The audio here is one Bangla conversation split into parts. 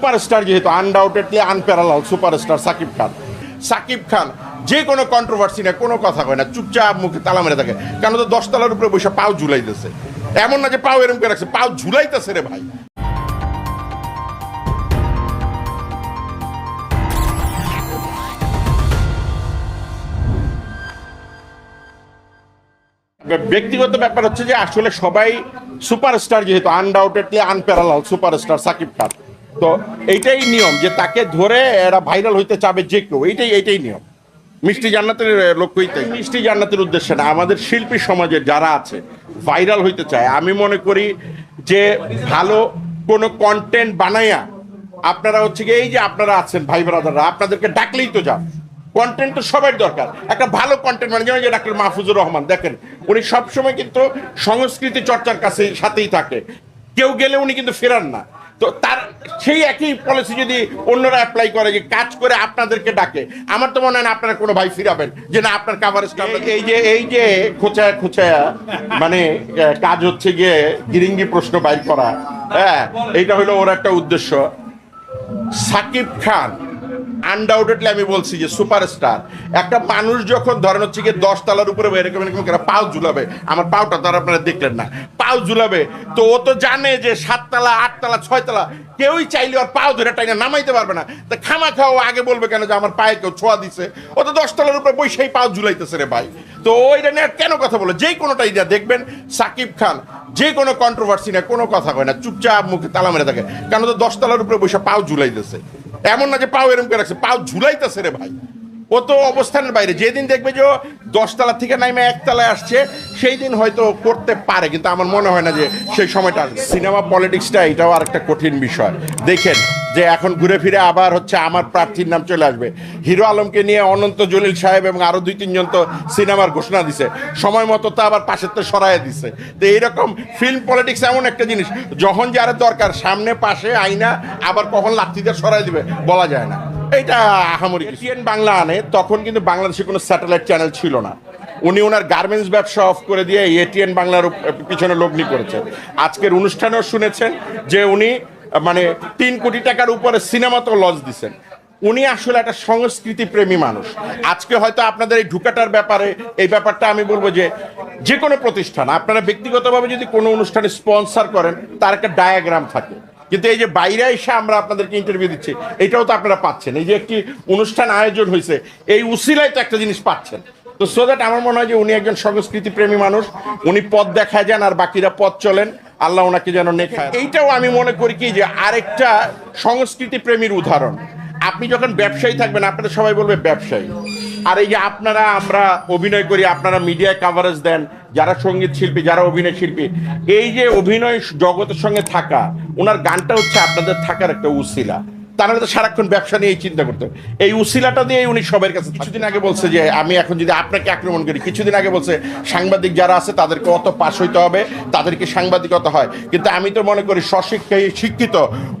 সুপারস্টার যেহেতু undoubtedly unparallel superstar Shakib Khan. Shakib Khan, যে কোনো কন্ট্রোভার্সি না কোনো কথা কয় না, চুপচাপ মুখে তালা মেরে থাকে। কেন তো দশতলার উপরে বসে পাও ঝুলাইতেছে। এমন না যে পাও এরম করে রাখছে, পাও ঝুলাইতেছে রে ভাই। ব্যক্তিগত ব্যাপার হচ্ছে যে আসলে সবাই সুপারস্টার যেহেতু undoubtedly unparallel superstar Shakib Khan. তো এইটাই নিয়ম যে তাকে ধরে এরা ভাইরাল হইতে চাবে যে কেউ। এইটাই এইটাই নিয়ম। মিষ্টি জান্নাতের লোক হইতে। মিষ্টি জান্নাতের উদ্দেশ্যে না, আমাদের শিল্পী সমাজের যারা আছে ভাইরাল হইতে চায়। আমি মনে করি যে ভালো কোনো কন্টেন্ট বানাইয়া আপনারা হচ্ছে কি এই যে আপনারা আছেন ভাই ব্রাদাররা, আপনাদেরকে ডাকলেই তো যান। কন্টেন্ট তো সবার দরকার। একটা ভালো কন্টেন্ট মানে যেমন যে ডাক্তার মাহফুজুর রহমান, দেখেন, উনি সবসময় কিন্তু সংস্কৃতি চর্চার কাছে সাথেই থাকে। কেউ গেলে উনি কিন্তু ফেরান না। তো তার সেই একই পলিসি যদি অন্যরা অ্যাপ্লাই করে যে কাজ করে আপনাদেরকে ডাকে, আমার তো মনে হয় আপনারা কোনো ভাই ফিরাবেন যে না, আপনার কাভারেজ এই যে এই যে খোঁচায়া খোঁচায়া মানে কাজ হচ্ছে গিয়ে গিরিঙ্গি প্রশ্ন বাইর করা হ্যাঁ এইটা হলো ওর একটা উদ্দেশ্য। সাকিব খান আনডাউটেডলি আমি বলছি যে সুপারস্টার একটা মানুষ যখন ধরেন হচ্ছে গিয়ে দশ তলার উপরে এরকম এরকম পাও ঝুলাবে, আমার পাওটা তো আপনারা দেখলেন না, পাও ঝুলাবে, তো ও তো জানে যে সাততলা আটতলা ছয়তলা কেউই চাইলে ওর পাও ধরে টাইনা নামাইতে পারবে না। তা খামা খাওয়া আগে বলবে কেন যে আমার পায়ে কেউ ছোঁয়া দিছে? ও তো দশ তলার উপরে বসেই পাও ঝুলাইতেছে রে ভাই। তো ওইটা নিয়ে কেন কথা বলো? যে কোনোটাই যা দেখবেন, সাকিব খান, যে কোনো কন্ট্রোভার্সি না কোনো কথা কয় না, চুপচাপ মুখে তালা মেরে থাকে। কেন তো দশ তলার উপরে বসে পাও ঝুলাইতেছে। এমন না যে পাও এরম করে রাখছে, পাও ঝুলাইতেছে রে ভাই। ও তো অবস্থানের বাইরে, যেদিন দেখবে যে দশতলা থেকে নাইমে একতলায় আসছে সেই দিন হয়তো করতে পারে, কিন্তু আমার মনে হয় না যে সেই সময়টা সিনেমা, পলিটিক্সটা এটাও আর একটা কঠিন বিষয়। দেখেন যে এখন ঘুরে ফিরে আবার হচ্ছে আমার প্রার্থীর নাম চলে আসবে। হিরো আলমকে নিয়ে অনন্ত জলিল সাহেব এবং আরও দুই, তিনজন তো সিনেমার ঘোষণা দিছে। সময় মতো তো আবার পাশের তো সরাই দিছে। তো এইরকম ফিল্ম পলিটিক্স এমন একটা জিনিস, যখন যার দরকার, সামনে, পাশে আইনা আবার কখন লাঠিদের সরাই দিবে, বলা যায় না। এইটা আহামরি এটিএন বাংলা আনে, তখন কিন্তু বাংলাদেশে কোনো স্যাটেলাইট চ্যানেল ছিল না। উনি ওনার গার্মেন্টস ব্যবসা অফ করে দিয়ে এটিএন বাংলার পিছনে লগ্নি করেছেন আজকের অনুষ্ঠানেও শুনেছেন যে উনি মানে তিন কোটি টাকার উপরে সিনেমা তো লজ দিছেন। উনি আসলে একটা সংস্কৃতি প্রেমী মানুষ। আজকে হয়তো আপনাদের এই ঢুকাটার ব্যাপারে, এই ব্যাপারটা আমি বলব যে যে কোনো প্রতিষ্ঠান, আপনারা ব্যক্তিগতভাবে যদি কোনো অনুষ্ঠানে স্পন্সর করেন, তার একটা ডায়াগ্রাম থাকে। কিন্তু এই যে বাইরে এসে আমরা আপনাদেরকে ইন্টারভিউ দিচ্ছি, এটাও তো আপনারা পাচ্ছেন। এই যে একটি অনুষ্ঠান আয়োজন হয়েছে, এই উসিলায় তো একটা জিনিস পাচ্ছেন। তো সো দ্যাট আমার মনে হয় যে উনি একজন সংস্কৃতি প্রেমী মানুষ, উনি পথ দেখায় যান আর বাকিরা পথ চলেন। আল্লাহ ওনাকে যেন নেখায় এইটাও আমি মনে করি কি যে আরেকটা সংস্কৃতি প্রেমীর উদাহরণ। আপনি যখন ব্যবসায়ী থাকবেন আপনারা সবাই বলবে ব্যবসায়ী। আর এই যে আপনারা আমরা অভিনয় করি আপনারা মিডিয়ায় কাভারেজ দেন যারা সংগীত শিল্পী যারা অভিনয় শিল্পী এই যে অভিনয় জগতের সঙ্গে থাকা ওনার গানটা হচ্ছে আপনাদের থাকার একটা উসিলা। তারা তো সারাক্ষণ ব্যবসা নিয়েই চিন্তা করতো এই উসিলাটা দিয়ে উনি সবার কাছে কিছুদিন আগে বলছে যে, আমি এখন যদি আপনাকে আক্রমণ করি, কিছুদিন আগে বলছে, সাংবাদিক যারা আছে, তাদেরকে অত পাশ হইতে হবে, তাদেরকে সাংবাদিকতা হয়। কিন্তু আমি তো মনে করি, স্বশিক্ষায় শিক্ষিত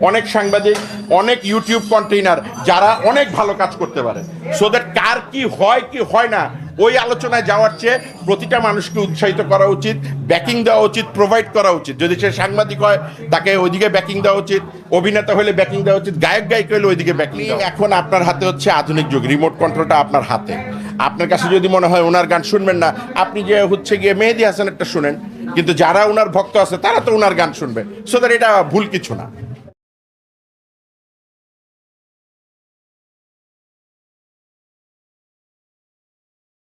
অনেক সাংবাদিক, অনেক ইউটিউব কন্টেইনার, যারা অনেক ভালো কাজ করতে পারে। সো দ্যাট কার কি হয় কি হয় না, ওই আলোচনায় যাওয়ার চেয়ে প্রতিটা মানুষকে উৎসাহিত করা উচিত ব্যাকিং দেওয়া উচিত প্রোভাইড করা উচিত। যদি সে সাংবাদিক হয়, তাকে ওইদিকে ব্যাকিং দেওয়া উচিত, অভিনেতা হলে ব্যাকিং দেওয়া উচিত, গায়ক গায়িকা হলে ওইদিকে ব্যাকিং এখন আপনার হাতে হচ্ছে আধুনিক যুগ রিমোট কন্ট্রোলটা আপনার হাতে। আপনার কাছে যদি মনে হয় ওনার গান শুনবেন না, আপনি যে হচ্ছে গিয়ে মেহেদি হাসানেরটা শুনেন, কিন্তু যারা ওনার ভক্ত আছে, তারা তো ওনার গান শুনবে। সো দ্যাট এটা ভুল কিছু না।